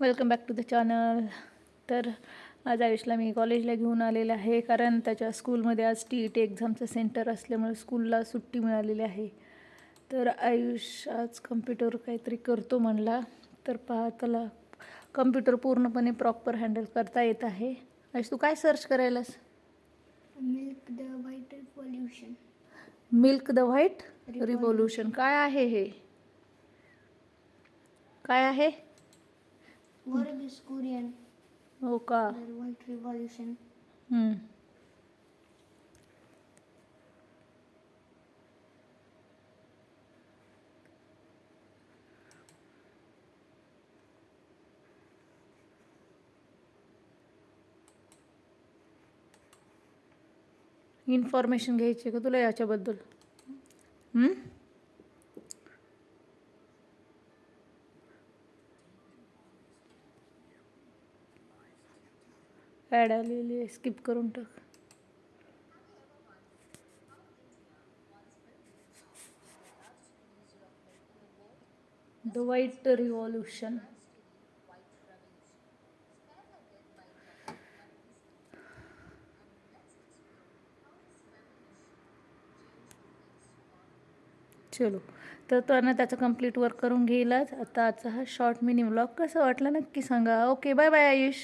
Welcome back to the channel तर आज आयुषला मी कॉलेजला घेऊन आलेले आहे कारण त्याच्या स्कूलमध्ये आज टी ई टी एक्झामचं सेंटर असल्यामुळे स्कूलला सुट्टी मिळालेली आहे. तर आयुष आज कम्प्युटर काहीतरी करतो म्हणला तर पहा त्याला कम्प्युटर पूर्णपणे प्रॉपर हँडल करता येत आहे. आयुष तू काय सर्च करायलास? Milk the white pollution milk the white revolution काय आहे हे? काय आहे? वर्ड इज कोरियन हो का व्हाईट रिव्हॉल्युशन हम्म. इन्फॉर्मेशन घ्यायची का तुला याच्याबद्दल हम्म? ॲड आलेली आहे. स्किप करून टाक. द वाईट रिव्हॉल्युशन चलो. तर तो त्याचं कंप्लीट वर्क करून घेईलच. आता आजचा हा शॉर्ट मिनी ब्लॉग कसा वाटला नक्की सांगा. Okay bye bye Ayush.